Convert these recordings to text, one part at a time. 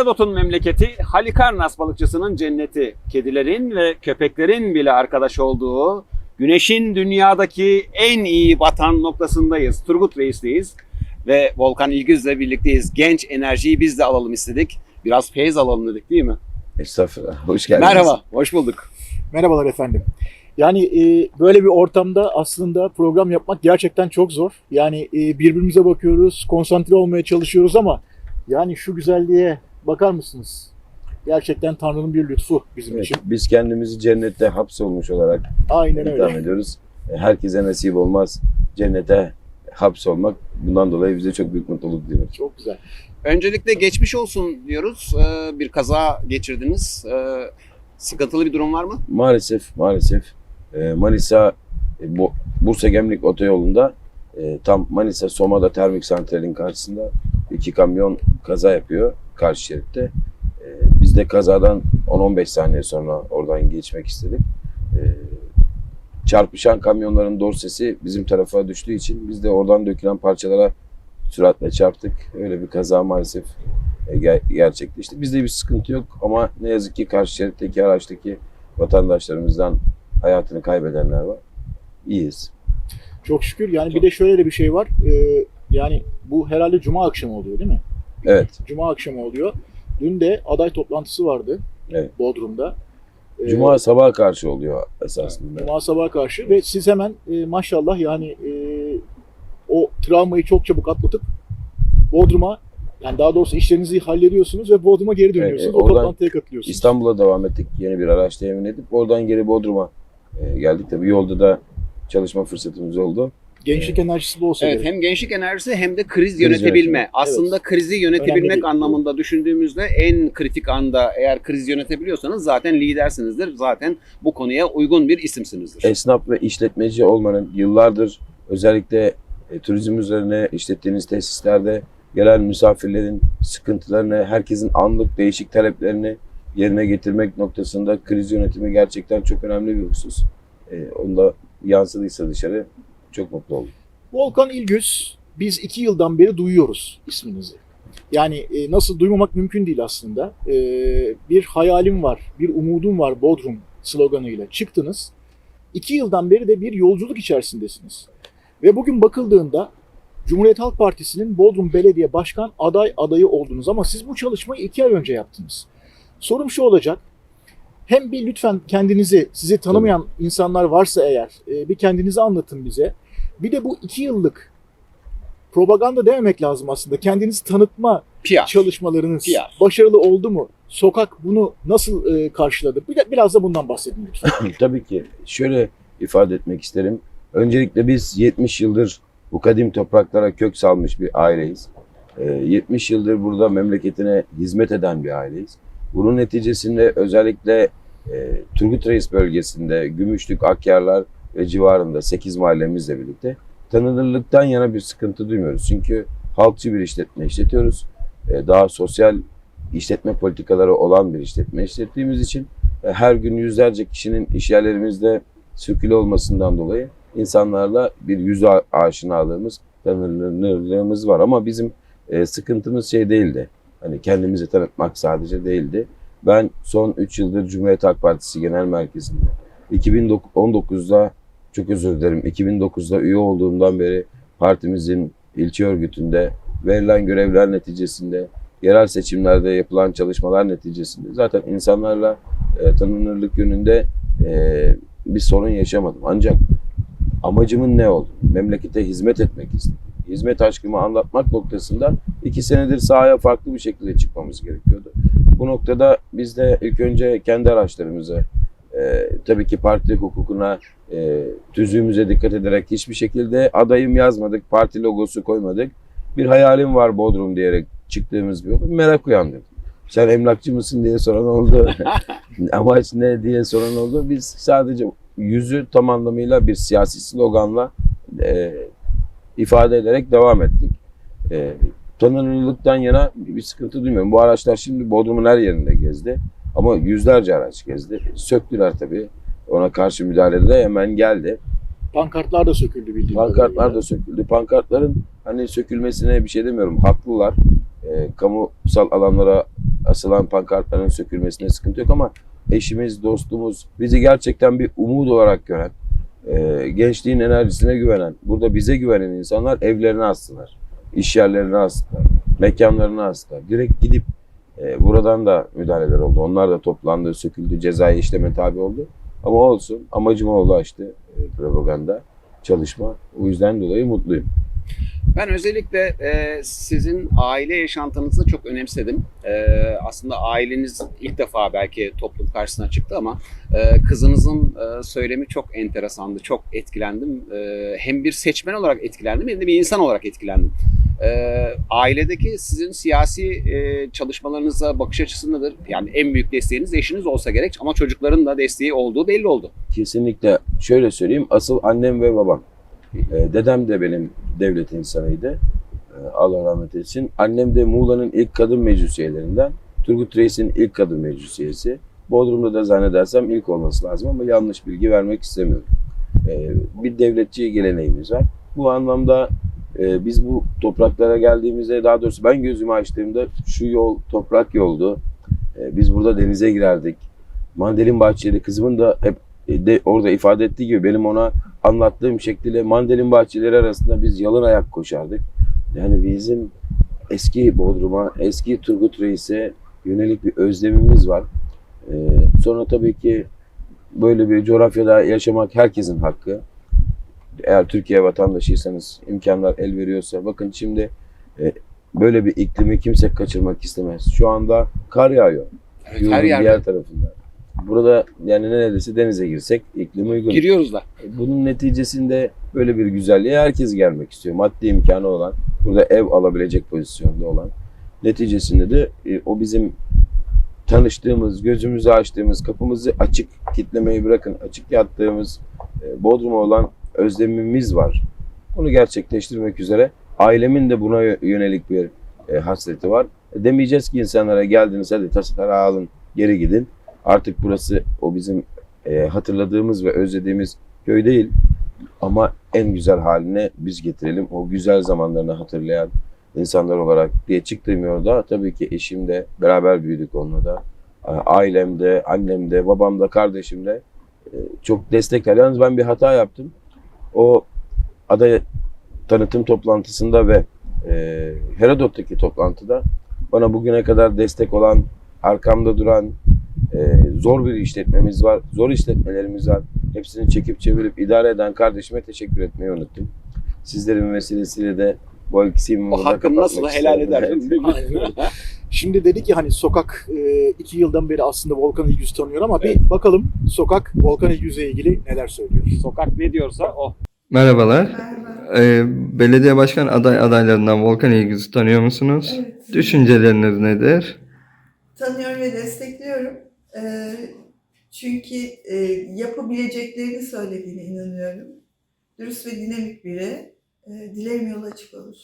Herodot'un memleketi Halikarnas balıkçısının cenneti. Kedilerin ve köpeklerin bile arkadaş olduğu güneşin dünyadaki en iyi batan noktasındayız. Turgut Reis'teyiz ve Volkan İlgüz'le birlikteyiz. Genç enerjiyi biz de alalım istedik. Biraz feyiz alalım dedik değil mi? Estağfurullah. Hoş geldiniz. Merhaba, hoş bulduk. Merhabalar efendim. Yani e, böyle bir ortamda aslında program yapmak gerçekten çok zor. Yani e, birbirimize bakıyoruz, konsantre olmaya çalışıyoruz ama yani şu güzelliğe bakar mısınız? Gerçekten Tanrı'nın bir lütfu bizim Evet, için. biz kendimizi cennette hapsolmuş olarak Aynen öyle. ediyoruz. E, Herkese nasip olmaz cennete hapsolmak. Bundan dolayı bize çok büyük mutluluk diliyoruz. Çok güzel. Öncelikle geçmiş olsun diyoruz. Ee, Bir kaza geçirdiniz. Ee, Sıkıntılı bir durum var mı? Maalesef, maalesef e, Manisa e, bu- Bursa Gemlik Otoyolu'nda e, tam Manisa Soma'da termik santralin karşısında iki kamyon kaza yapıyor karşı şeritte. E, biz de kazadan 10-15 saniye sonra oradan geçmek istedik. E, çarpışan kamyonların dorsesi bizim tarafa düştüğü için biz de oradan dökülen parçalara süratle çarptık. Öyle bir kaza maalesef e, ger- gerçekleşti. Bizde bir sıkıntı yok ama ne yazık ki karşı şeritteki araçtaki vatandaşlarımızdan hayatını kaybedenler var. İyiyiz. Çok şükür. Yani bir de şöyle de bir şey var. E, yani bu herhalde Cuma akşamı oluyor değil mi? Evet. Cuma akşamı oluyor. Dün de aday toplantısı vardı Evet. Bodrum'da. E, Cuma sabaha karşı oluyor esasında. Cuma sabaha karşı ve siz hemen e, maşallah yani e, o travmayı çok çabuk atlatıp Bodrum'a yani daha doğrusu işlerinizi hallediyorsunuz ve Bodrum'a geri dönüyorsunuz. Evet, o toplantıya katılıyorsunuz. İstanbul'a devam ettik. Yeni bir araç temin edip oradan geri Bodrum'a e, geldik. Tabii yolda da çalışma fırsatımız oldu. Gençlik enerjisi bu olsa Evet, gerek. hem gençlik enerjisi hem de kriz, Kriz yönetebilme. yönetimi. Aslında krizi Önemli yönetebilmek bir- anlamında düşündüğümüzde en kritik anda eğer kriz yönetebiliyorsanız zaten lidersinizdir. Zaten bu konuya uygun bir isimsinizdir. Esnaf ve işletmeci olmanın yıllardır özellikle e, turizm üzerine işlettiğiniz tesislerde gelen misafirlerin sıkıntılarını, herkesin anlık değişik taleplerini yerine getirmek noktasında kriz yönetimi gerçekten çok önemli bir husus. E, onda yansıdıysa dışarı çok mutlu oldum. Volkan İlgüz biz iki yıldan beri duyuyoruz isminizi. Yani e, nasıl duymamak mümkün değil aslında. E, bir hayalim var, bir umudum var Bodrum sloganıyla çıktınız. İki yıldan beri de bir yolculuk içerisindesiniz. Ve bugün bakıldığında Cumhuriyet Halk Partisi'nin Bodrum Belediye Başkan aday adayı oldunuz ama siz bu çalışmayı iki ay önce yaptınız. Sorum şu olacak. Hem bir lütfen kendinizi, sizi tanımayan insanlar varsa eğer e, bir kendinizi anlatın bize. Bir de bu iki yıllık propaganda dememek lazım aslında. Kendinizi tanıtma PR. çalışmalarınız PR. başarılı oldu mu? Sokak bunu nasıl e, karşıladı? Bir de, biraz da bundan bahsedin lütfen. Tabii ki şöyle ifade etmek isterim. Öncelikle biz 70 yıldır bu kadim topraklara kök salmış bir aileyiz. Ee, 70 yıldır burada memleketine hizmet eden bir aileyiz. Bunun neticesinde özellikle e, Turgut Reis bölgesinde Gümüşlük, Akyarlar ve civarında 8 mahallemizle birlikte tanınırlıktan yana bir sıkıntı duymuyoruz. Çünkü halkçı bir işletme işletiyoruz. Ee, daha sosyal işletme politikaları olan bir işletme işlettiğimiz için e, her gün yüzlerce kişinin iş yerlerimizde sürkülü olmasından dolayı insanlarla bir yüz aşinalığımız, tanınırlığımız var. Ama bizim e, sıkıntımız şey değildi. Hani kendimizi tanıtmak sadece değildi. Ben son 3 yıldır Cumhuriyet Halk Partisi Genel Merkezi'nde 2019'da çok özür dilerim 2009'da üye olduğumdan beri partimizin ilçe örgütünde verilen görevler neticesinde yerel seçimlerde yapılan çalışmalar neticesinde zaten insanlarla e, tanınırlık yönünde e, bir sorun yaşamadım. Ancak amacımın ne oldu? Memlekete hizmet etmek istedim. Hizmet aşkımı anlatmak noktasında iki senedir sahaya farklı bir şekilde çıkmamız gerekiyordu. Bu noktada biz de ilk önce kendi araçlarımızı e, tabii ki parti hukukuna e, tüzüğümüze dikkat ederek hiçbir şekilde adayım yazmadık, parti logosu koymadık. Bir hayalim var Bodrum diyerek çıktığımız bir yol. Merak uyandırdı. Sen emlakçı mısın diye soran oldu. Amaç ne diye soran oldu. Biz sadece yüzü tam anlamıyla bir siyasi sloganla e, ifade ederek devam ettik. E, tanınırlıktan yana bir sıkıntı duymuyorum. Bu araçlar şimdi Bodrum'un her yerinde gezdi. Ama yüzlerce araç gezdi. Söktüler tabii. Ona karşı müdahalede hemen geldi. Pankartlar da söküldü bildiğim Pankartlar kadarıyla. da söküldü. Pankartların hani sökülmesine bir şey demiyorum. Haklılar. E, kamusal alanlara asılan pankartların sökülmesine sıkıntı yok ama eşimiz, dostumuz, bizi gerçekten bir umut olarak gören, e, gençliğin enerjisine güvenen, burada bize güvenen insanlar evlerine astılar, iş yerlerine astılar, mekanlarına astılar. Direkt gidip e, buradan da müdahaleler oldu. Onlar da toplandı, söküldü, cezai işleme tabi oldu. Ama olsun, amacıma ulaştı e, propaganda, çalışma. O yüzden dolayı mutluyum. Ben özellikle e, sizin aile yaşantınızı çok önemsedim. E, aslında aileniz ilk defa belki toplum karşısına çıktı ama e, kızınızın e, söylemi çok enteresandı. Çok etkilendim. E, hem bir seçmen olarak etkilendim hem de bir insan olarak etkilendim. E, ailedeki sizin siyasi e, çalışmalarınıza bakış açısı nedir? Yani en büyük desteğiniz eşiniz olsa gerek ama çocukların da desteği olduğu belli oldu. Kesinlikle şöyle söyleyeyim, asıl annem ve babam. E, dedem de benim devlet insanıydı. E, Allah rahmet etsin. Annem de Muğla'nın ilk kadın meclis üyelerinden. Turgut Reis'in ilk kadın meclis üyesi. Bodrum'da da zannedersem ilk olması lazım ama yanlış bilgi vermek istemiyorum. E, bir devletçi geleneğimiz var. Bu anlamda e, biz bu topraklara geldiğimizde daha doğrusu ben gözümü açtığımda şu yol toprak yoldu. E, biz burada denize girerdik. Mandalin bahçeleri kızımın da hep e, de orada ifade ettiği gibi benim ona anlattığım şekliyle mandalin bahçeleri arasında biz yalın ayak koşardık. Yani bizim eski Bodrum'a, eski Turgut Reis'e yönelik bir özlemimiz var. Ee, sonra tabii ki böyle bir coğrafyada yaşamak herkesin hakkı. Eğer Türkiye vatandaşıysanız, imkanlar el veriyorsa. Bakın şimdi e, böyle bir iklimi kimse kaçırmak istemez. Şu anda kar yağıyor. Evet, her yerde diğer tarafında. Burada yani neredeyse denize girsek iklim uygun. giriyoruz da. Bunun neticesinde böyle bir güzelliğe herkes gelmek istiyor. Maddi imkanı olan, burada ev alabilecek pozisyonda olan. Neticesinde de e, o bizim tanıştığımız, gözümüzü açtığımız, kapımızı açık kitlemeyi bırakın, açık yattığımız e, Bodrum'a olan özlemimiz var. Onu gerçekleştirmek üzere ailemin de buna yö- yönelik bir e, hasreti var. E, demeyeceğiz ki insanlara geldiniz hadi taşları alın, geri gidin. Artık burası o bizim e, hatırladığımız ve özlediğimiz köy değil. Ama en güzel haline biz getirelim. O güzel zamanlarını hatırlayan insanlar olarak diye çıktığım yolda tabii ki eşim de beraber büyüdük onunla da. E, Ailem de, annem de, babam da, kardeşim de e, çok destekler. Yalnız ben bir hata yaptım. O aday tanıtım toplantısında ve e, Herodot'taki toplantıda bana bugüne kadar destek olan, arkamda duran, e, zor bir işletmemiz var, zor işletmelerimiz var. Hepsini çekip çevirip idare eden kardeşime teşekkür etmeyi unuttum. Sizlerin vesilesiyle de bu eksiğimi O burada hakkını nasıl helal edersin. Şimdi dedik ya hani sokak e, iki yıldan beri aslında Volkan İlgüz'ü tanıyor ama Evet. bir bakalım sokak Volkan İlgüz'le ilgili neler söylüyor. Sokak ne diyorsa o. Merhabalar. Ee, belediye başkan aday adaylarından Volkan İlgiz'i tanıyor musunuz? Evet. Düşünceleriniz nedir? Tanıyorum ve destekliyorum. Ee, çünkü e, yapabileceklerini söylediğine inanıyorum. Dürüst ve dinamik biri. E, dilerim yolu açık olur.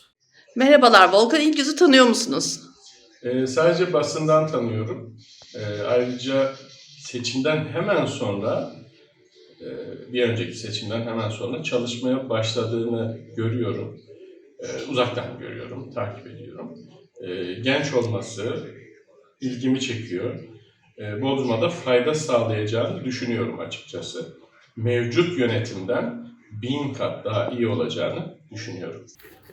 Merhabalar, Volkan İlgüz'ü tanıyor musunuz? Ee, sadece basından tanıyorum. Ee, ayrıca seçimden hemen sonra, e, bir önceki seçimden hemen sonra çalışmaya başladığını görüyorum. Uzaktan görüyorum, takip ediyorum. Genç olması ilgimi çekiyor. Ee, Bodrum'a da fayda sağlayacağını düşünüyorum açıkçası. Mevcut yönetimden bin kat daha iyi olacağını düşünüyorum.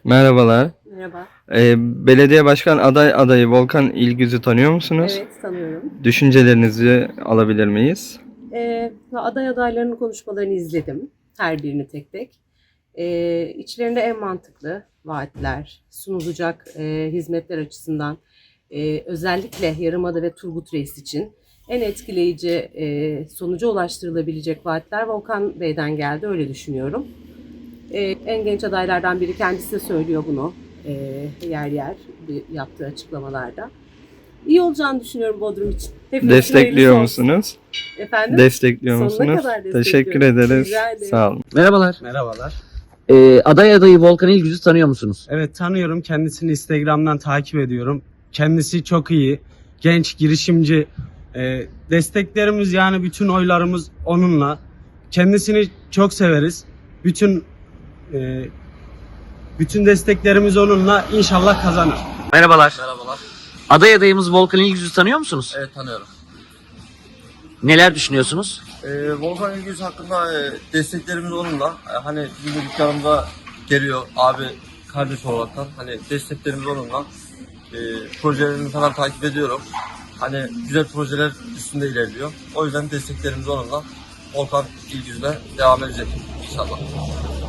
Merhabalar. Merhaba. Ee, belediye başkan aday adayı Volkan İlgiz'i tanıyor musunuz? Evet tanıyorum. Düşüncelerinizi alabilir miyiz? Ee, aday adaylarının konuşmalarını izledim. Her birini tek tek. Ee, içlerinde en mantıklı vaatler, sunulacak e, hizmetler açısından e, özellikle Yarımada ve Turgut Reis için en etkileyici e, sonuca ulaştırılabilecek vaatler Volkan Bey'den geldi öyle düşünüyorum. E, en genç adaylardan biri kendisi de söylüyor bunu e, yer yer yaptığı açıklamalarda. İyi olacağını düşünüyorum Bodrum için. Hepimiz Destekliyor musunuz? Efendim? Destekliyor Sonuna musunuz? kadar. Teşekkür ederiz. Sağ olun. Merhabalar. Merhabalar. Ee, aday adayı Volkan İlgüz'ü tanıyor musunuz? Evet tanıyorum. Kendisini Instagram'dan takip ediyorum. Kendisi çok iyi. Genç, girişimci. Ee, desteklerimiz yani bütün oylarımız onunla. Kendisini çok severiz. Bütün e, bütün desteklerimiz onunla. İnşallah kazanır. Merhabalar. Merhabalar. Aday adayımız Volkan İlgüz'ü tanıyor musunuz? Evet tanıyorum. Neler düşünüyorsunuz? Ee, Volkan İlgüz hakkında e, desteklerimiz onunla. E, hani bizim de dükkanımıza geliyor abi kardeş olaraktan. Hani desteklerimiz onunla. E, projelerini falan takip ediyorum. Hani güzel projeler üstünde ilerliyor. O yüzden desteklerimiz onunla. Volkan İlgüz'le devam edecek inşallah.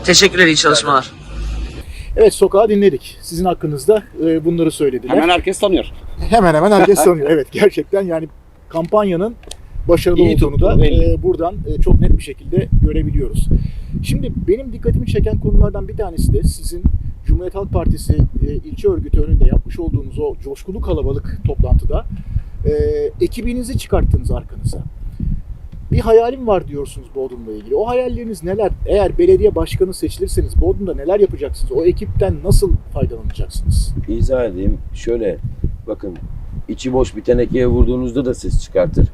Teşekkürler, iyi çalışmalar. Evet sokağı dinledik. Sizin hakkınızda e, bunları söylediler. Hemen herkes tanıyor. Hemen hemen herkes tanıyor. Evet gerçekten yani kampanyanın başarılı İyi olduğunu tuttu, da belli. e, buradan e, çok net bir şekilde görebiliyoruz. Şimdi benim dikkatimi çeken konulardan bir tanesi de sizin Cumhuriyet Halk Partisi e, ilçe örgütü önünde yapmış olduğunuz o coşkulu kalabalık toplantıda e, ekibinizi çıkarttınız arkanıza. Bir hayalim var diyorsunuz Bodrum'la ilgili. O hayalleriniz neler? Eğer belediye başkanı seçilirseniz Bodrum'da neler yapacaksınız? O ekipten nasıl faydalanacaksınız? İzah edeyim. Şöyle bakın içi boş bir tenekeye vurduğunuzda da ses çıkartır.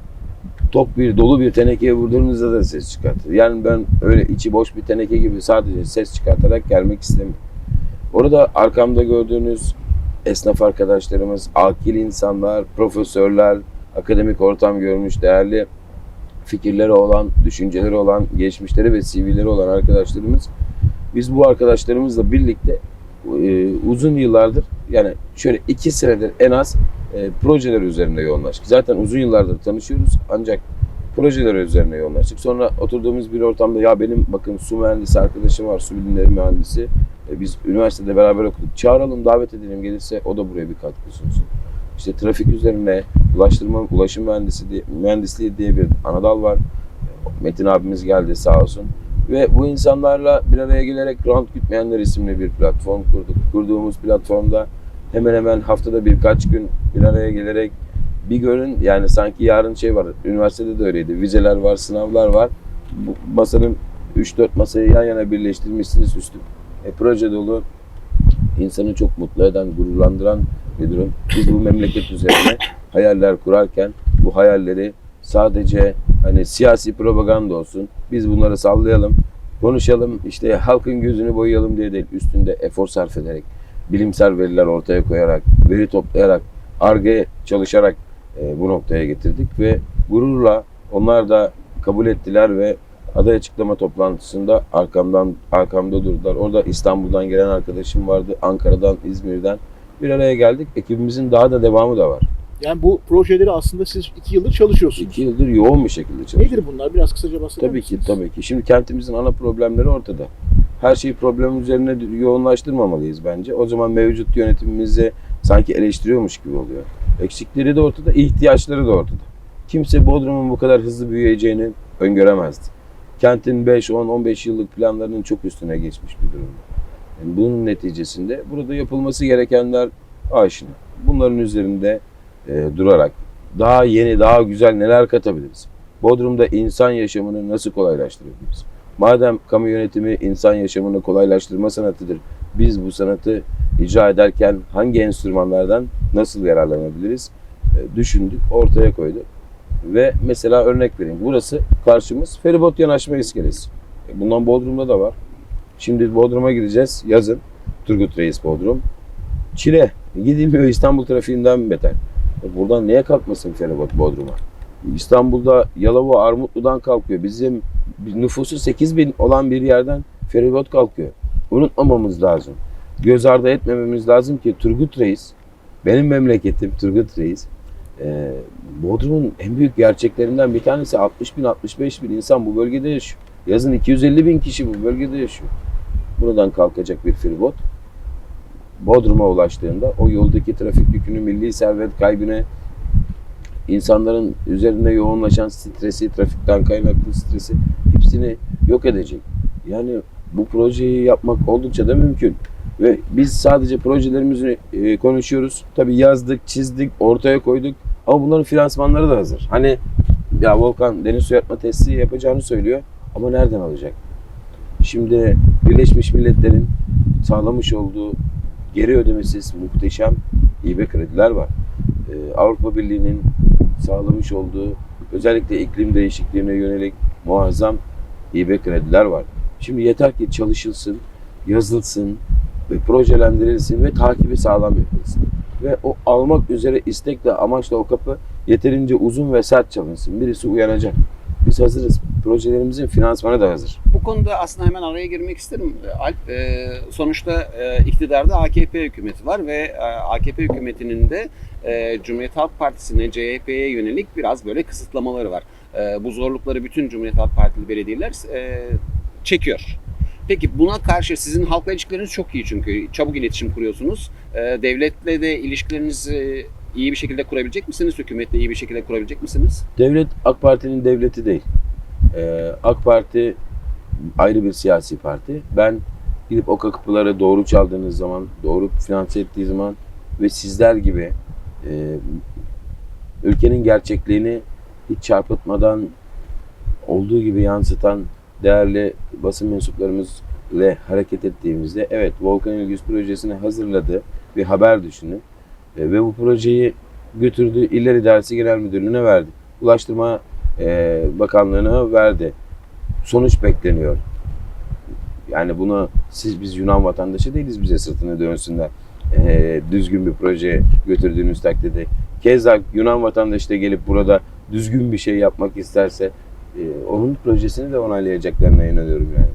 Tok bir dolu bir tenekeye vurduğunuzda da ses çıkartır. Yani ben öyle içi boş bir teneke gibi sadece ses çıkartarak gelmek istemiyorum. Orada arkamda gördüğünüz esnaf arkadaşlarımız, akil insanlar, profesörler, akademik ortam görmüş değerli fikirleri olan, düşünceleri olan, geçmişleri ve CV'leri olan arkadaşlarımız. Biz bu arkadaşlarımızla birlikte e, uzun yıllardır yani şöyle iki senedir en az e, projeler üzerinde yoğunlaştık. Zaten uzun yıllardır tanışıyoruz ancak projeler üzerine yoğunlaştık. Sonra oturduğumuz bir ortamda ya benim bakın su mühendisi arkadaşım var, su bilimleri mühendisi. E, biz üniversitede beraber okuduk. Çağıralım, davet edelim gelirse o da buraya bir katkı sunsun. İşte trafik üzerine ulaştırma, ulaşım mühendisi diye, mühendisliği diye bir anadal var. Metin abimiz geldi sağ olsun. Ve bu insanlarla bir araya gelerek Rant Gütmeyenler isimli bir platform kurduk. Kurduğumuz platformda hemen hemen haftada birkaç gün bir araya gelerek bir görün yani sanki yarın şey var. Üniversitede de öyleydi. Vizeler var, sınavlar var. Bu masanın 3-4 masayı yan yana birleştirmişsiniz üstü. E, proje dolu insanı çok mutlu eden, gururlandıran bir durum. Biz bu memleket üzerine hayaller kurarken bu hayalleri sadece hani siyasi propaganda olsun. Biz bunları sallayalım, konuşalım, işte halkın gözünü boyayalım diye değil. Üstünde efor sarf ederek, bilimsel veriler ortaya koyarak, veri toplayarak, ARGE çalışarak e, bu noktaya getirdik ve gururla onlar da kabul ettiler ve aday açıklama toplantısında arkamdan arkamda durdular. Orada İstanbul'dan gelen arkadaşım vardı, Ankara'dan, İzmir'den bir araya geldik. Ekibimizin daha da devamı da var. Yani bu projeleri aslında siz iki yıldır çalışıyorsunuz. İki yıldır yoğun bir şekilde çalışıyoruz. Nedir bunlar? Biraz kısaca bahseder Tabii ki, misiniz? tabii ki. Şimdi kentimizin ana problemleri ortada. Her şeyi problem üzerine yoğunlaştırmamalıyız bence. O zaman mevcut yönetimimizi sanki eleştiriyormuş gibi oluyor. Eksikleri de ortada, ihtiyaçları da ortada. Kimse Bodrum'un bu kadar hızlı büyüyeceğini öngöremezdi. Kentin 5, 10, 15 yıllık planlarının çok üstüne geçmiş bir durum. Yani bunun neticesinde burada yapılması gerekenler aşina. Bunların üzerinde e, durarak daha yeni, daha güzel neler katabiliriz? Bodrum'da insan yaşamını nasıl kolaylaştırabiliriz? Madem kamu yönetimi insan yaşamını kolaylaştırma sanatıdır, biz bu sanatı icra ederken hangi enstrümanlardan nasıl yararlanabiliriz? E, düşündük, ortaya koyduk. Ve mesela örnek vereyim. Burası karşımız feribot yanaşma iskelesi. E, Bundan Bodrum'da da var. Şimdi Bodrum'a gideceğiz yazın. Turgut Reis Bodrum. Çile. Gidilmiyor İstanbul trafiğinden beter. E, Buradan niye kalkmasın feribot Bodrum'a? İstanbul'da Yalova Armutlu'dan kalkıyor. Bizim nüfusu 8 bin olan bir yerden feribot kalkıyor. Unutmamamız lazım. Göz ardı etmememiz lazım ki Turgut Reis, benim memleketim Turgut Reis, e, Bodrum'un en büyük gerçeklerinden bir tanesi 60 bin 65 bin insan bu bölgede yaşıyor. Yazın 250 bin kişi bu bölgede yaşıyor. Buradan kalkacak bir feribot Bodrum'a ulaştığında o yoldaki trafik yükünü, milli servet kaybını, insanların üzerinde yoğunlaşan stresi, trafikten kaynaklı stresi hepsini yok edecek. Yani bu projeyi yapmak oldukça da mümkün. Ve biz sadece projelerimizi e, konuşuyoruz. Tabii yazdık, çizdik, ortaya koyduk. Ama bunların finansmanları da hazır. Hani ya Volkan deniz su yatma testi yapacağını söylüyor. Ama nereden alacak? Şimdi Birleşmiş Milletler'in sağlamış olduğu geri ödemesiz muhteşem hibe krediler var. Ee, Avrupa Birliği'nin sağlamış olduğu özellikle iklim değişikliğine yönelik muazzam hibe krediler var. Şimdi yeter ki çalışılsın, yazılsın ve projelendirilsin ve takibi sağlam yapılsın. Ve o almak üzere istekle amaçla o kapı yeterince uzun ve sert çalınsın. Birisi uyanacak. Biz hazırız. Projelerimizin finansmanı da hazır. Bu konuda aslında hemen araya girmek isterim. Alp, e, sonuçta e, iktidarda AKP hükümeti var ve e, AKP hükümetinin de e, Cumhuriyet Halk Partisi'ne, CHP'ye yönelik biraz böyle kısıtlamaları var. E, bu zorlukları bütün Cumhuriyet Halk Partili belediyeler e, çekiyor. Peki buna karşı sizin halkla ilişkileriniz çok iyi çünkü çabuk iletişim kuruyorsunuz. E, devletle de ilişkilerinizi iyi bir şekilde kurabilecek misiniz? Hükümetle iyi bir şekilde kurabilecek misiniz? Devlet AK Parti'nin devleti değil. Ee, AK Parti ayrı bir siyasi parti. Ben gidip o kapıları doğru çaldığınız zaman, doğru finanse ettiği zaman ve sizler gibi e, ülkenin gerçekliğini hiç çarpıtmadan olduğu gibi yansıtan değerli basın mensuplarımız ile hareket ettiğimizde evet Volkan Ülgüz projesini hazırladı bir haber düşünün E, ve bu projeyi götürdü İller İdaresi Genel Müdürlüğü'ne verdi. Ulaştırma e, Bakanlığı'na verdi. Sonuç bekleniyor. Yani bunu siz biz Yunan vatandaşı değiliz bize sırtını dönsünler. E, düzgün bir proje götürdüğünüz takdirde. Keza Yunan vatandaşı da gelip burada düzgün bir şey yapmak isterse e, onun projesini de onaylayacaklarına inanıyorum yani.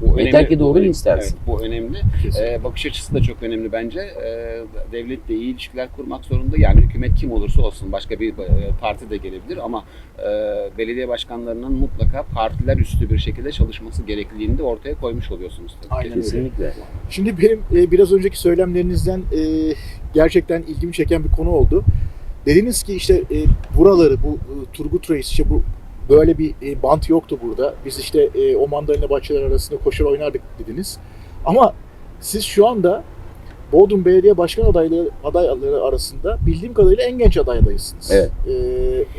Bu Yeter ki doğru bu- istersin. Evet, bu önemli. Ee, bakış açısı da çok önemli bence. Ee, devletle iyi ilişkiler kurmak zorunda. Yani hükümet kim olursa olsun başka bir e, parti de gelebilir ama e, belediye başkanlarının mutlaka partiler üstü bir şekilde çalışması gerekliliğini de ortaya koymuş oluyorsunuz. Tabii. Aynen öyle. Kesinlikle. Şimdi benim e, biraz önceki söylemlerinizden e, gerçekten ilgimi çeken bir konu oldu. Dediniz ki işte e, buraları bu e, Turgut Reis işte bu böyle bir e, bant yoktu burada. Biz işte e, o mandalina bahçeler arasında koşar oynardık dediniz. Ama siz şu anda Bodrum Belediye Başkan adayları adayları arasında bildiğim kadarıyla en genç aday adayısınız. Evet. E,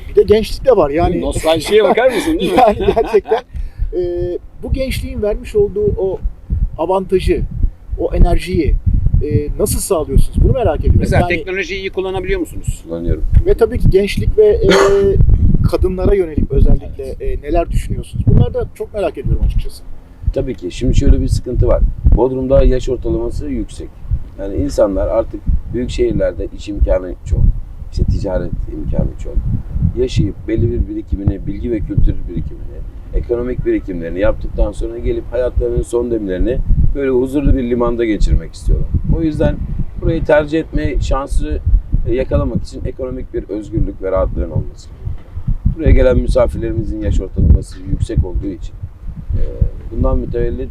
bir de gençlik de var. Yani Nostaljiye bakar mısın değil mi? yani gerçekten e, bu gençliğin vermiş olduğu o avantajı, o enerjiyi e, nasıl sağlıyorsunuz? Bunu merak ediyorum. Mesela Yani- teknolojiyi iyi kullanabiliyor musunuz? Kullanıyorum. ve tabii ki gençlik ve e, kadınlara yönelik özellikle e, neler düşünüyorsunuz? Bunları da çok merak ediyorum açıkçası. Tabii ki. Şimdi şöyle bir sıkıntı var. Bodrum'da yaş ortalaması yüksek. Yani insanlar artık büyük şehirlerde iş imkanı çok. İşte ticaret imkanı çok. Yaşayıp belli bir birikimini, bilgi ve kültür birikimini, ekonomik birikimlerini yaptıktan sonra gelip hayatlarının son demlerini böyle huzurlu bir limanda geçirmek istiyorlar. O yüzden burayı tercih etme şansı e, yakalamak için ekonomik bir özgürlük ve rahatlığın olması. Buraya gelen misafirlerimizin yaş ortalaması yüksek olduğu için e, bundan mütevellit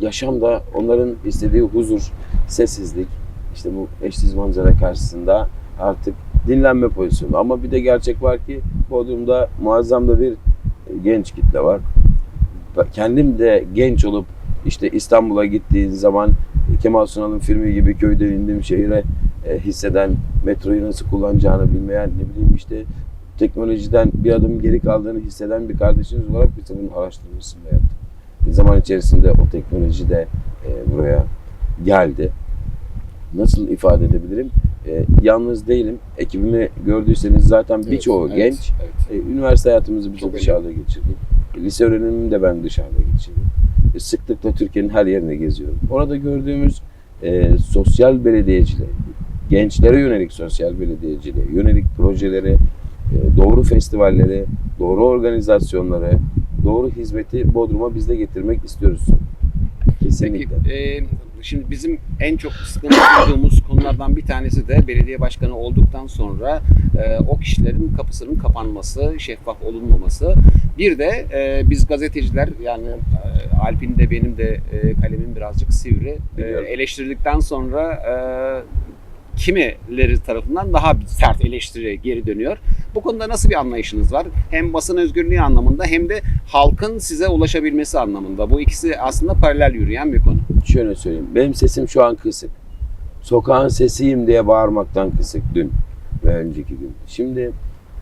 yaşamda onların istediği huzur, sessizlik, işte bu eşsiz manzara karşısında artık dinlenme pozisyonu. Ama bir de gerçek var ki Bodrum'da muazzam da bir genç kitle var. Kendim de genç olup işte İstanbul'a gittiğin zaman Kemal Sunal'ın filmi gibi köyden indim şehire e, hisseden, metroyu nasıl kullanacağını bilmeyen, ne bileyim işte teknolojiden bir adım geri kaldığını hisseden bir kardeşiniz olarak biz de bunun araştırmasını yaptık. Zaman içerisinde o teknoloji de e, buraya geldi. Nasıl ifade edebilirim? E, yalnız değilim. Ekibimi gördüyseniz zaten birçoğu Evet, genç. evet. E, üniversite hayatımızı biz Çok dışarıda geçirdik. E, lise öğrenimimi de ben dışarıda geçirdim. E, sıklıkla Türkiye'nin her yerine geziyorum. Orada gördüğümüz e, sosyal belediyeciliği, gençlere yönelik sosyal belediyeciliğe yönelik projeleri, doğru festivalleri, doğru organizasyonları, doğru hizmeti Bodrum'a biz de getirmek istiyoruz. Peki Kesinlikle. e, şimdi bizim en çok sıkıntı duyduğumuz konulardan bir tanesi de belediye başkanı olduktan sonra e, o kişilerin kapısının kapanması, şeffaf olunmaması. Bir de e, biz gazeteciler yani e, Alp'in de benim de e, kalemim birazcık sivri. E, eleştirdikten sonra e, kimileri tarafından daha sert eleştiri geri dönüyor. Bu konuda nasıl bir anlayışınız var? Hem basın özgürlüğü anlamında hem de halkın size ulaşabilmesi anlamında. Bu ikisi aslında paralel yürüyen bir konu. Şöyle söyleyeyim. Benim sesim şu an kısık. Sokağın sesiyim diye bağırmaktan kısık dün ve önceki gün. Şimdi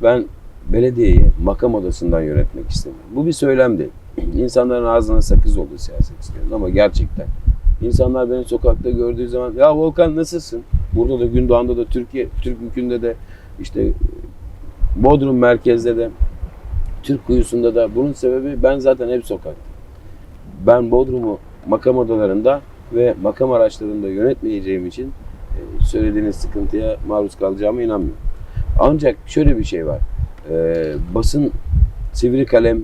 ben belediyeyi makam odasından yönetmek istemiyorum. Bu bir söylem değil. İnsanların ağzına sakız oldu siyaset istiyorum ama gerçekten. İnsanlar beni sokakta gördüğü zaman ya Volkan nasılsın? Burada da Gündoğan'da da Türkiye, Türk Yükü'nde de işte Bodrum merkezde de Türk Kuyusu'nda da bunun sebebi ben zaten hep sokakta. Ben Bodrum'u makam odalarında ve makam araçlarında yönetmeyeceğim için e, söylediğiniz sıkıntıya maruz kalacağıma inanmıyorum. Ancak şöyle bir şey var. E, basın sivri kalem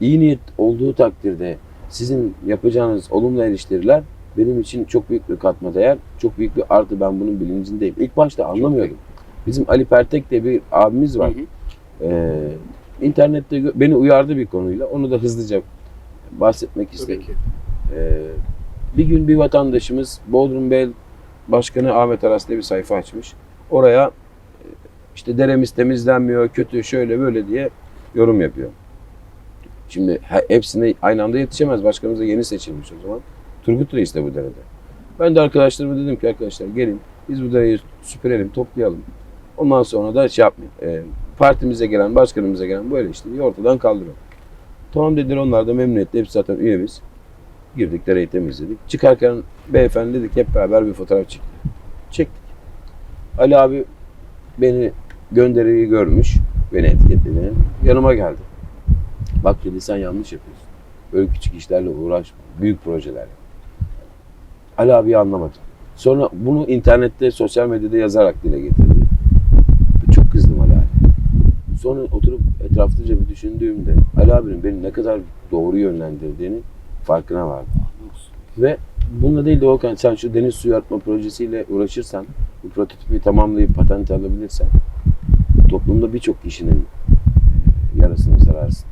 iyi niyet olduğu takdirde sizin yapacağınız olumlu eleştiriler benim için çok büyük bir katma değer, çok büyük bir artı. Ben bunun bilincindeyim. İlk başta anlamıyordum. Bizim Ali Pertek diye bir abimiz var. Hı hı. Ee, internette beni uyardı bir konuyla. Onu da hızlıca bahsetmek istedim. Ee, bir gün bir vatandaşımız Bodrum Bel Başkanı Ahmet Aras diye bir sayfa açmış. Oraya e, işte deremiz temizlenmiyor, kötü şöyle böyle diye yorum yapıyor. Şimdi he- hepsine aynı anda yetişemez. Başkanımız da yeni seçilmiş o zaman. Turgut Reis de bu derede. Ben de arkadaşlarıma dedim ki arkadaşlar gelin biz bu dereyi süpürelim, toplayalım. Ondan sonra da şey yapmayın. e, partimize gelen, başkanımıza gelen bu eleştiriyi ortadan kaldıralım. Tamam dediler onlar da memnuniyetle. Hepsi zaten üyemiz. Girdik dereyi temizledik. Çıkarken beyefendi dedik hep beraber bir fotoğraf çektik. Çektik. Ali abi beni gönderiyi görmüş. Beni etiketledi. Yanıma geldi. Bak dedi sen yanlış yapıyorsun. Böyle küçük işlerle uğraşma. Büyük projeler yap. Ali abiyi anlamadım. Sonra bunu internette, sosyal medyada yazarak dile getirdi. Çok kızdım Ali abi. Sonra oturup etraflıca bir düşündüğümde Ali abinin beni ne kadar doğru yönlendirdiğini farkına vardım. Ve bununla değil de Volkan sen şu deniz suyu arıtma projesiyle uğraşırsan, bu prototipi tamamlayıp patent alabilirsen toplumda birçok kişinin e, yarasını sararsın.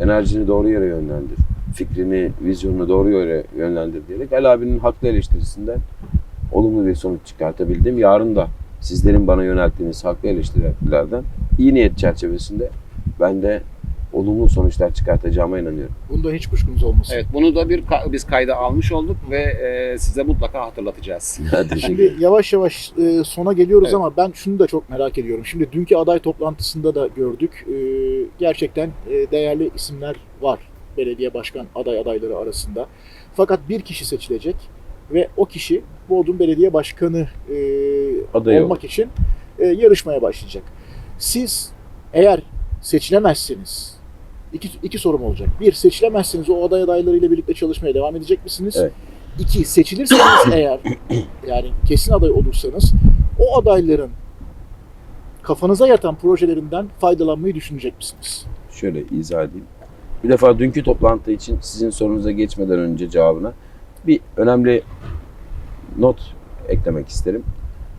Enerjini doğru yere yönlendir. Fikrini, vizyonunu doğru yere yönlendir diyerek Ali abinin haklı eleştirisinden olumlu bir sonuç çıkartabildim. Yarın da sizlerin bana yönelttiğiniz haklı eleştirilerden iyi niyet çerçevesinde ben de olumlu sonuçlar çıkartacağıma inanıyorum. Bunda hiç kuşkunuz olmasın. Evet bunu da bir ka- biz kayda almış olduk ve e, size mutlaka hatırlatacağız. Şimdi yavaş yavaş e, sona geliyoruz Evet. ama ben şunu da çok merak ediyorum. Şimdi dünkü aday toplantısında da gördük. E, gerçekten e, değerli isimler var belediye başkan aday adayları arasında. Fakat bir kişi seçilecek ve o kişi Bodrum Belediye Başkanı e, Aday olmak için e, yarışmaya başlayacak. Siz eğer seçilemezseniz iki, iki sorum olacak. Bir, seçilemezseniz o aday adaylarıyla birlikte çalışmaya devam edecek misiniz? Evet. İki, seçilirseniz eğer yani kesin aday olursanız o adayların kafanıza yatan projelerinden faydalanmayı düşünecek misiniz? Şöyle izah edeyim. Bir defa dünkü toplantı için sizin sorunuza geçmeden önce cevabına bir önemli not eklemek isterim.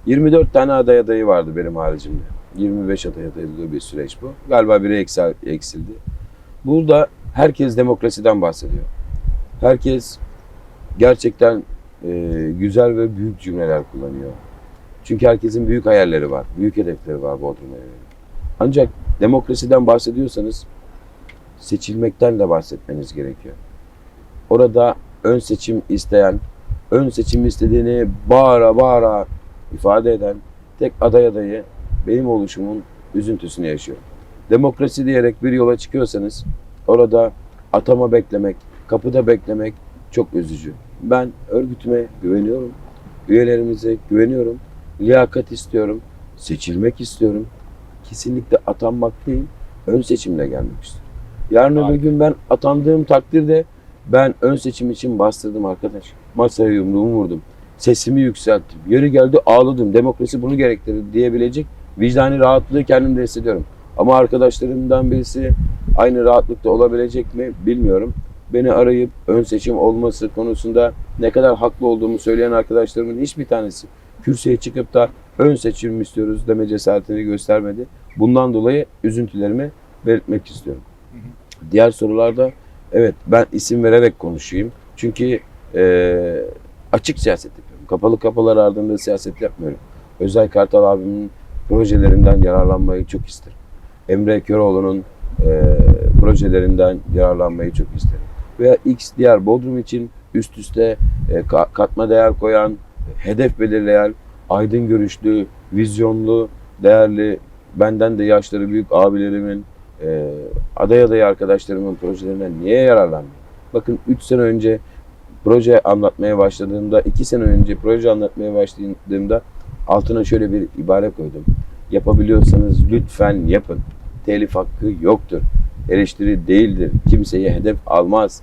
24 tane aday adayı vardı benim haricimde. 25 aday adaylı bir süreç bu. Galiba biri eksildi. Burada herkes demokrasiden bahsediyor. Herkes gerçekten e, güzel ve büyük cümleler kullanıyor. Çünkü herkesin büyük hayalleri var, büyük hedefleri var Bodrum'a yönelik. Ancak demokrasiden bahsediyorsanız seçilmekten de bahsetmeniz gerekiyor. Orada ön seçim isteyen, ön seçim istediğini bağıra bağıra ifade eden tek aday adayı benim oluşumun üzüntüsünü yaşıyor. Demokrasi diyerek bir yola çıkıyorsanız orada atama beklemek, kapıda beklemek çok üzücü. Ben örgütüme güveniyorum, üyelerimize güveniyorum, liyakat istiyorum, seçilmek istiyorum. Kesinlikle atanmak değil, ön seçimle gelmek istiyorum. Yarın öbür gün ben atandığım takdirde ben ön seçim için bastırdım arkadaş. Masaya yumruğumu vurdum. Sesimi yükselttim. Yeri geldi ağladım. Demokrasi bunu gerektirir diyebilecek vicdani rahatlığı kendimde hissediyorum. Ama arkadaşlarımdan birisi aynı rahatlıkta olabilecek mi bilmiyorum. Beni arayıp ön seçim olması konusunda ne kadar haklı olduğumu söyleyen arkadaşlarımın hiçbir tanesi kürsüye çıkıp da ön seçim istiyoruz deme cesaretini göstermedi. Bundan dolayı üzüntülerimi belirtmek istiyorum. Diğer sorularda evet ben isim vererek konuşayım. Çünkü eee, açık siyaset yapıyorum. Kapalı kapılar ardında siyaset yapmıyorum. Özel Kartal abimin projelerinden yararlanmayı çok isterim. Emre Köroğlu'nun eee, projelerinden yararlanmayı çok isterim. Veya X diğer Bodrum için üst üste e, ka- katma değer koyan, hedef belirleyen, aydın görüşlü, vizyonlu, değerli, benden de yaşları büyük abilerimin, e, aday aday arkadaşlarımın projelerinden niye yararlanmayayım? Bakın 3 sene önce proje anlatmaya başladığımda, 2 sene önce proje anlatmaya başladığımda altına şöyle bir ibare koydum. Yapabiliyorsanız lütfen yapın. Telif hakkı yoktur. Eleştiri değildir. Kimseye hedef almaz.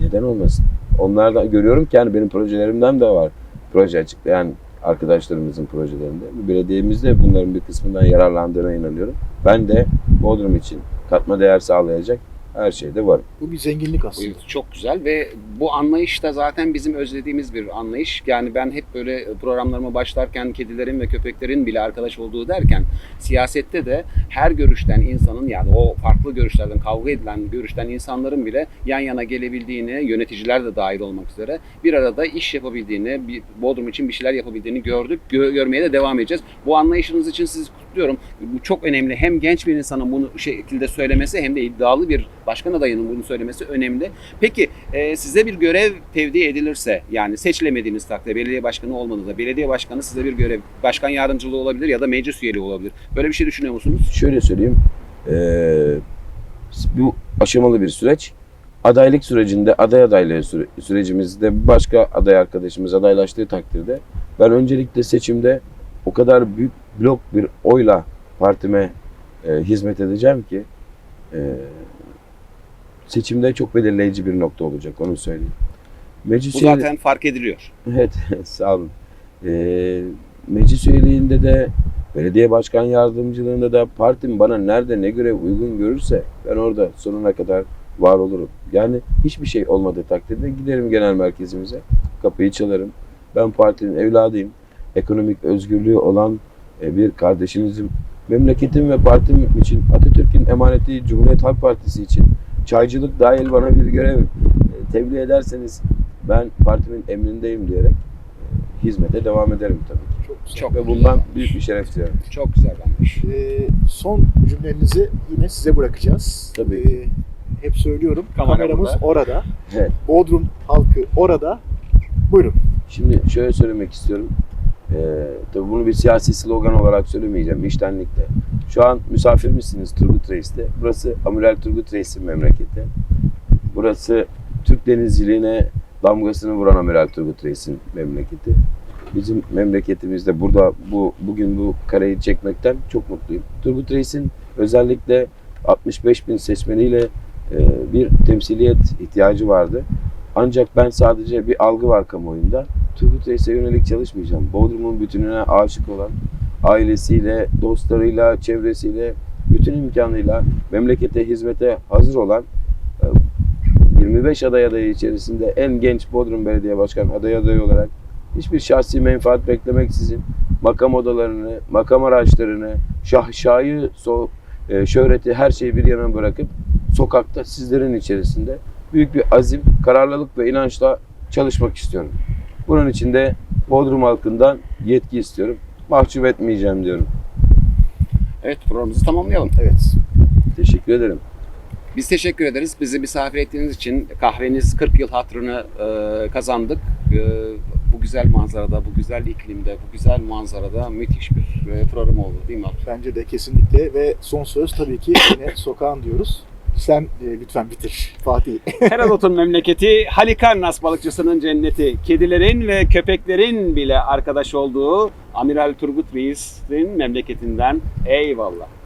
Neden olmasın? Onlardan görüyorum ki yani benim projelerimden de var proje açıklayan arkadaşlarımızın projelerinde. Bu Belediyemiz de bunların bir kısmından yararlandığına inanıyorum. Ben de Bodrum için katma değer sağlayacak her şeyde varım. Bu bir zenginlik aslında. Çok güzel ve bu anlayış da zaten bizim özlediğimiz bir anlayış. Yani ben hep böyle programlarıma başlarken kedilerin ve köpeklerin bile arkadaş olduğu derken siyasette de her görüşten insanın yani o farklı görüşlerden kavga edilen görüşten insanların bile yan yana gelebildiğini, yöneticiler de dahil olmak üzere bir arada iş yapabildiğini, bir Bodrum için bir şeyler yapabildiğini gördük. Gö- görmeye de devam edeceğiz. Bu anlayışınız için sizi kutluyorum. Bu çok önemli. Hem genç bir insanın bunu bu şekilde söylemesi hem de iddialı bir başkan adayının bunu söylemesi önemli. Peki e, size bir görev tevdi edilirse yani seçilemediğiniz takdirde belediye başkanı olmadığınızda belediye başkanı size bir görev başkan yardımcılığı olabilir ya da meclis üyeliği olabilir. Böyle bir şey düşünüyor musunuz? Şöyle söyleyeyim. eee, bu aşamalı bir süreç. Adaylık sürecinde aday adaylığı süre- sürecimizde başka aday arkadaşımız adaylaştığı takdirde ben öncelikle seçimde o kadar büyük blok bir oyla partime e, hizmet edeceğim ki e, seçimde çok belirleyici bir nokta olacak onu söyleyeyim. Meclis Bu zaten fark ediliyor. Evet, sağ olun. Ee, meclis üyeliğinde de, belediye başkan yardımcılığında da partim bana nerede ne görev uygun görürse ben orada sonuna kadar var olurum. Yani hiçbir şey olmadığı takdirde giderim genel merkezimize, kapıyı çalarım. Ben partinin evladıyım. Ekonomik özgürlüğü olan e, bir kardeşinizim. Memleketim ve partim için Atatürk'ün emaneti Cumhuriyet Halk Partisi için çaycılık dahil bana bir görev e, tebliğ ederseniz ben partimin emrindeyim diyerek e, hizmete devam ederim tabii ki. Çok güzel. Çok Ve bundan büyük bir şeref duyarım. Çok güzel bence. Ee, son cümlenizi yine size bırakacağız. Tabii. Ee, hep söylüyorum. Kamera kameramız burada. orada. Evet. Bodrum halkı orada. Buyurun. Şimdi şöyle söylemek istiyorum. Ee, tabii bunu bir siyasi slogan olarak söylemeyeceğim iştenlikle. Şu an misafir misiniz Turgut Reis'te? Burası Amiral Turgut Reis'in memleketi. Burası Türk denizciliğine damgasını vuran Amiral Turgut Reis'in memleketi. Bizim memleketimizde burada bu bugün bu kareyi çekmekten çok mutluyum. Turgut Reis'in özellikle 65 bin seçmeniyle e, bir temsiliyet ihtiyacı vardı. Ancak ben sadece bir algı var kamuoyunda. Turgut Reis'e yönelik çalışmayacağım. Bodrum'un bütününe aşık olan, ailesiyle, dostlarıyla, çevresiyle, bütün imkanıyla memlekete hizmete hazır olan e, 25 aday adayı içerisinde en genç Bodrum Belediye Başkanı aday adayı olarak hiçbir şahsi menfaat beklemeksizin makam odalarını, makam araçlarını, şahşayı, so, e, şöhreti her şeyi bir yana bırakıp sokakta sizlerin içerisinde büyük bir azim, kararlılık ve inançla çalışmak istiyorum. Bunun için de Bodrum halkından yetki istiyorum. Mahcup etmeyeceğim diyorum. Evet programımızı tamamlayalım. Evet. Teşekkür ederim. Biz teşekkür ederiz. Bizi misafir ettiğiniz için kahveniz 40 yıl hatırını e, kazandık. E, bu güzel manzarada, bu güzel iklimde, bu güzel manzarada müthiş bir e, program oldu değil mi abi? Bence de kesinlikle ve son söz tabii ki yine sokağın diyoruz. Sen e, lütfen bitir Fatih. Herodot'un memleketi Halikarnas balıkçısının cenneti. Kedilerin ve köpeklerin bile arkadaş olduğu Amiral Turgut Reis'in memleketinden eyvallah.